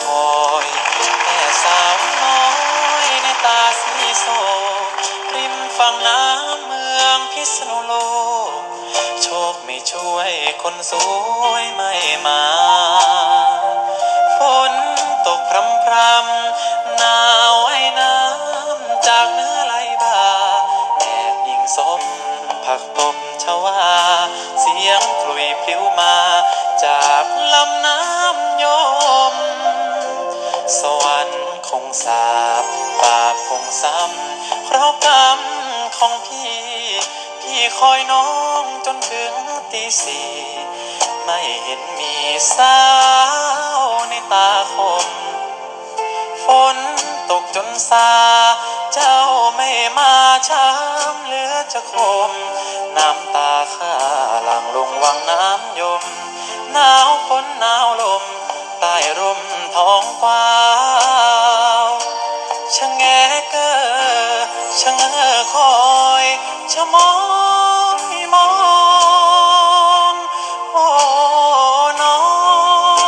คอยแม่สาวน้อยในตาสีโซริมฝั่งน้ำเมืองพิษณุโลก โชคไม่ช่วยคนสวยไม่มาฝนตกพรำพรำหนาวไอ้น้ำจากเนื้อไหลบ่าแอบยิงศพผักตบชวา เสียงคลุยพลิ้วมาจากลำน้ำ สวรรค์คงสาบปากคงซ้ำเพราะกรรมของพี่ พี่คอยน้องจนถึงตีสี่ไม่เห็นมีสาวในตาคม ฝนตกจนซา เจ้าไม่มาช้ำเหลือจะคม น้ำตาข้าหลังลงวังน้ำยม หนาวฝนหนาวลมใต้ร่มท้องกว้าว มองมองโอ้น้อ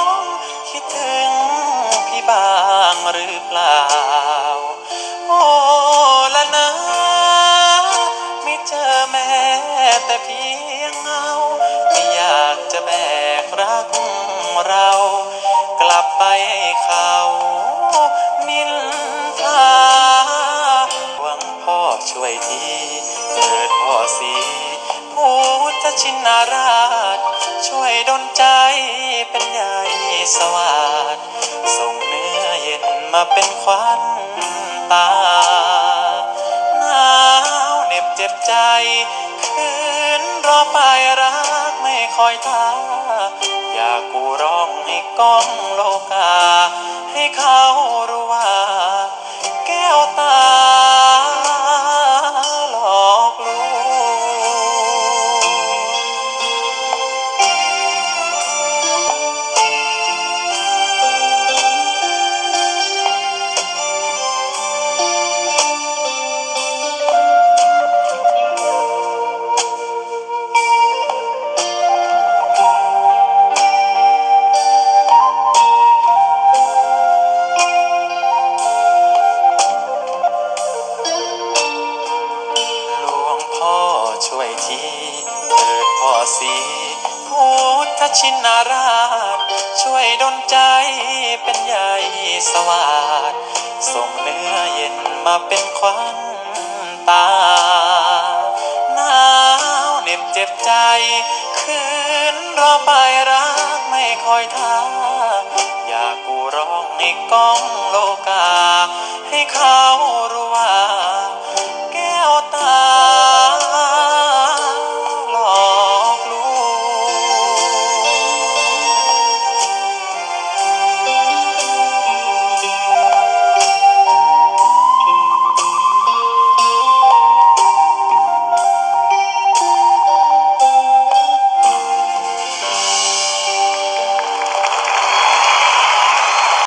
งคิดถึงพี่บ้างหรือเปล่า โอ้ละนะไม่เจอแม้แต่เพียงเงาไม่อยากจะแบกรักเรา กลับไปให้เขานินทาหวังพ่อช่วยที ดพ่อสีพุทธชินราช ช่วยดลใจเป็นใหญ่สวัสดส่งเนื้อเย็นมาเป็นขวัญตาหนาวเหน็บเจ็บใจ คืนรอไปรักไม่คอยท่าอยากกูร้องให้ก้องโลกา ให้เขารู้ว่า วยทีเกิดพ่อสีพุทธชินราช ช่วยดลใจเป็นใหญ่สวัสดส่งเนื้อเย็นมาเป็นขวัญตาหนาวเหน็บเจ็บใจ คืนรอไปรักไม่คอยท่าอยากกูร้องให้ก้องโลกา